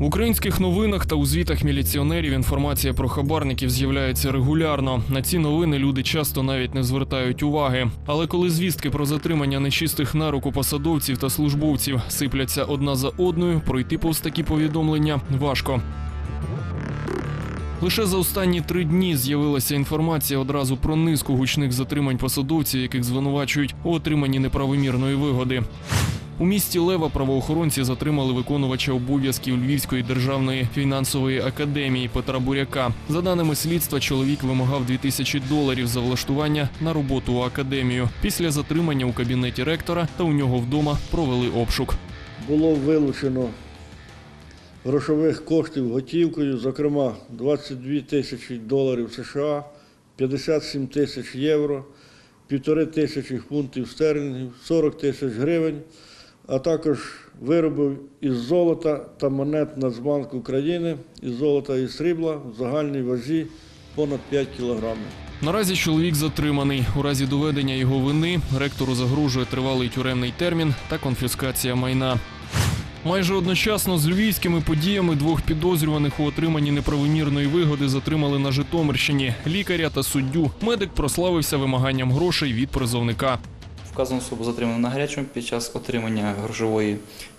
В українських новинах та у звітах міліціонерів інформація про хабарників з'являється регулярно. На ці новини люди часто навіть не звертають уваги. Але коли звістки про затримання нечистих на руку посадовців та службовців сипляться одна за одною, пройти повз такі повідомлення важко. Лише за останні три дні з'явилася інформація одразу про низку гучних затримань посадовців, яких звинувачують у отриманні неправомірної вигоди. У місті Лева правоохоронці затримали виконувача обов'язків Львівської державної фінансової академії Петра Буряка. За даними слідства, чоловік вимагав 2000 доларів за влаштування на роботу у академію. Після затримання у кабінеті ректора та у нього вдома провели обшук. було вилучено грошових коштів готівкою, зокрема 22 тисячі доларів США, 57 тисяч євро, півтори тисячі фунтів стерлінгів, 40 тисяч гривень, а також виробів із золота та монет Нацбанку України, із золота і срібла в загальній вазі понад 5 кілограмів. Наразі чоловік затриманий. У разі доведення його вини ректору загрожує тривалий тюремний термін та конфіскація майна. Майже одночасно з львівськими подіями двох підозрюваних у отриманні неправомірної вигоди затримали на Житомирщині лікаря та суддю. Медик прославився вимаганням грошей від призовника. Вказану особу затримано на гарячому під час отримання грошової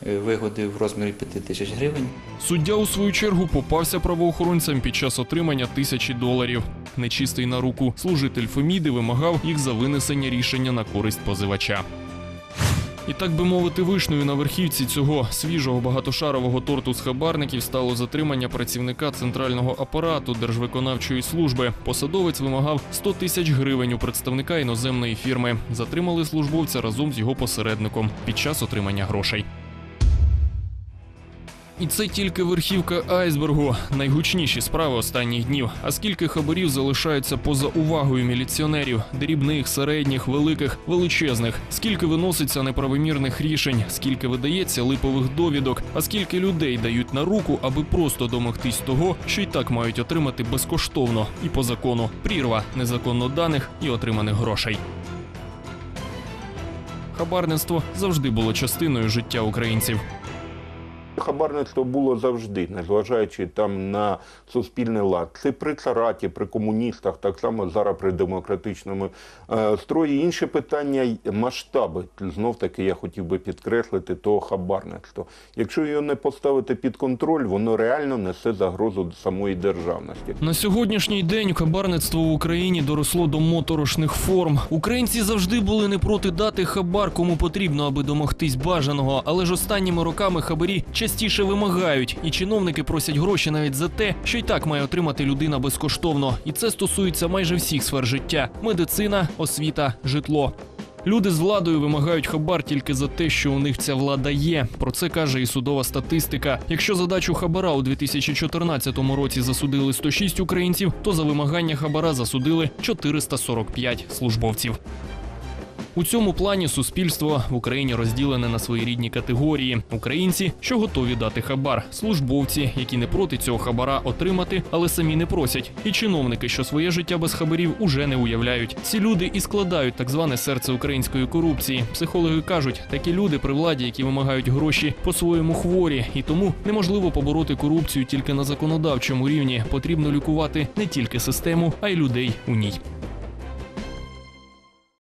е, вигоди в розмірі 5 тисяч гривень. Суддя у свою чергу попався правоохоронцям під час отримання тисячі доларів. Нечистий на руку служитель Феміди вимагав їх за винесення рішення на користь позивача. І так би мовити, вишнею на верхівці цього свіжого багатошарового торту з хабарників стало затримання працівника центрального апарату Держвиконавчої служби. Посадовець вимагав 100 тисяч гривень у представника іноземної фірми. Затримали службовця разом з його посередником під час отримання грошей. І це тільки верхівка айсбергу. Найгучніші справи останніх днів. А скільки хабарів залишаються поза увагою міліціонерів: дрібних, середніх, великих, величезних. Скільки виноситься неправомірних рішень, скільки видається липових довідок, а скільки людей дають на руку, аби просто домогтись того, що й так мають отримати безкоштовно і по закону. Прірва незаконно даних і отриманих грошей. Хабарництво завжди було частиною життя українців. Хабарництво було завжди, незважаючи там на суспільний лад. Це при цараті, при комуністах, так само зараз при демократичному е, строї. Інше питання масштаби. Знов таки я хотів би підкреслити того хабарництва. Якщо його не поставити під контроль, воно реально несе загрозу самої державності. На сьогоднішній день хабарництво в Україні доросло до моторошних форм. Українці завжди були не проти дати хабар, кому потрібно, аби домогтись бажаного. Але ж останніми роками хабарі частіше вимагають, і чиновники просять гроші навіть за те, що й так має отримати людина безкоштовно. І це стосується майже всіх сфер життя: медицина, освіта, житло. Люди з владою вимагають хабар тільки за те, що у них ця влада є. Про це каже і судова статистика. Якщо задачу хабара у 2014 році засудили 106 українців, то за вимагання хабара засудили 445 службовців. У цьому плані суспільство в Україні розділене на своєрідні категорії: українці, що готові дати хабар, службовці, які не проти цього хабара отримати, але самі не просять, і чиновники, що своє життя без хабарів уже не уявляють. Ці люди і складають так зване серце української корупції. Психологи кажуть, такі люди при владі, які вимагають гроші, по-своєму хворі, і тому неможливо побороти корупцію тільки на законодавчому рівні. Потрібно лікувати не тільки систему, а й людей у ній.